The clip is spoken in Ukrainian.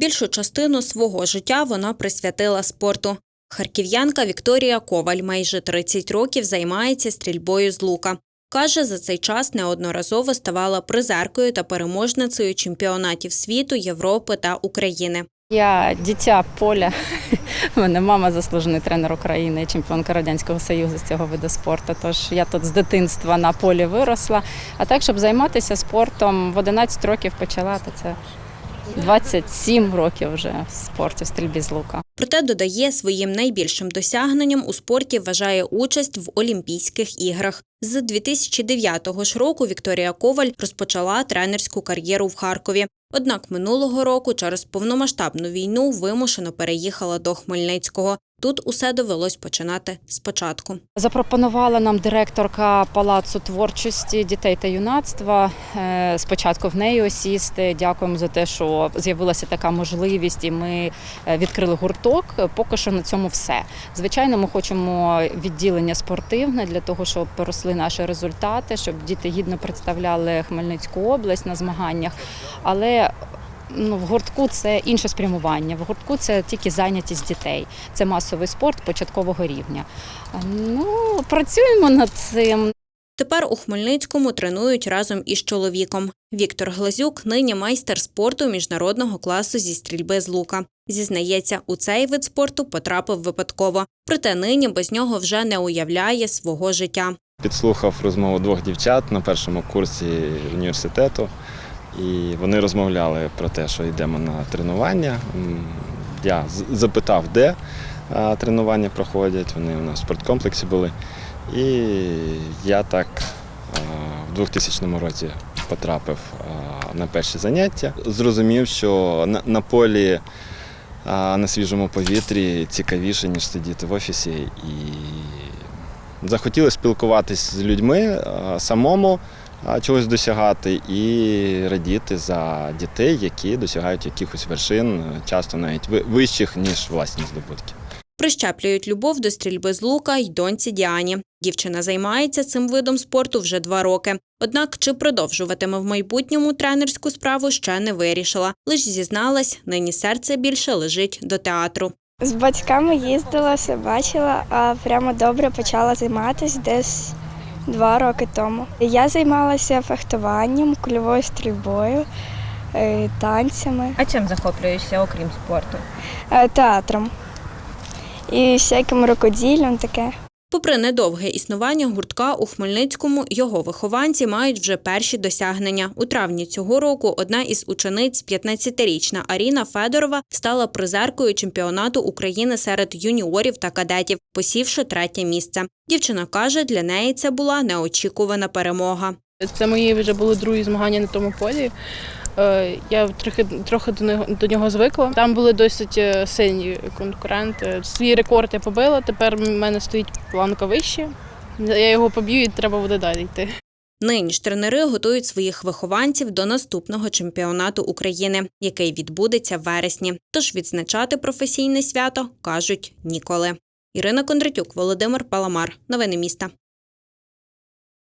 Більшу частину свого життя вона присвятила спорту. Харків'янка Вікторія Коваль майже 30 років займається стрільбою з лука. Каже, за цей час неодноразово ставала призеркою та переможницею чемпіонатів світу, Європи та України. Я дитя поля. Мене мама заслужений тренер України, чемпіонка Радянського Союзу з цього виду спорту. Тож я тут з дитинства на полі виросла. А так, щоб займатися спортом, в 11 років почала, то це 27 років вже в спорті, в стрільбі з лука. Проте додає, своїм найбільшим досягненням у спорті вважає участь в Олімпійських іграх. З 2009 ж року Вікторія Коваль розпочала тренерську кар'єру в Харкові. Однак минулого року через повномасштабну війну вимушено переїхала до Хмельницького. Тут усе довелось починати спочатку. Запропонувала нам директорка палацу творчості дітей та юнацтва. е, Спочатку в неї осісти. Дякуємо за те, що з'явилася така можливість, і ми е, відкрили гурток. Поки що на цьому все. Звичайно, ми хочемо відділення спортивне для того, щоб росли наші результати, щоб діти гідно представляли Хмельницьку область на змаганнях. Але ну, в гуртку це інше спрямування. В гуртку це тільки зайнятість дітей. Це масовий спорт початкового рівня. Ну, працюємо над цим. Тепер у Хмельницькому тренують разом із чоловіком. Віктор Глазюк нині майстер спорту міжнародного класу зі стрільби з лука. Зізнається, у цей вид спорту потрапив випадково. Проте нині без нього вже не уявляє свого життя. Підслухав розмову двох дівчат на першому курсі університету, і вони розмовляли про те, що йдемо на тренування. Я запитав, де тренування проходять. Вони у нас в спорткомплексі були. І я так в 2000 році потрапив на перші заняття. Зрозумів, що на полі на свіжому повітрі цікавіше, ніж сидіти в офісі. І захотілося спілкуватись з людьми, самому чогось досягати і радіти за дітей, які досягають якихось вершин, часто навіть вищих, ніж власні здобутки. Прищеплюють любов до стрільби з лука й доньці Діані. Дівчина займається цим видом спорту вже два роки. Однак чи продовжуватиме в майбутньому тренерську справу ще не вирішила. Лиш зізналась, нині серце більше лежить до театру. З батьками їздила, все бачила, а прямо добре почала займатися десь два роки тому. Я займалася фехтуванням, кульовою стрільбою, е, танцями, А чим захоплюєшся, окрім спорту? е, театром і всяким рукоділлям таке. Попри недовге існування гуртка у Хмельницькому, його вихованці мають вже перші досягнення. У травні цього року одна із учениць, 15-річна Аріна Федорова, стала призеркою чемпіонату України серед юніорів та кадетів, посівши третє місце. Дівчина каже, для неї це була неочікувана перемога. Це мої вже були другі змагання на тому полі. Е, Я трохи трохи до нього до нього звикла. Там були досить е, сильні конкуренти. Свій рекорд я побила. Тепер в мене стоїть планка вище. Я його поб'ю і треба буде далі йти. Нині ж тренери готують своїх вихованців до наступного чемпіонату України, який відбудеться в вересні. Тож відзначати професійне свято кажуть ніколи. Ірина Кондратюк, Володимир Паламар. Новини міста.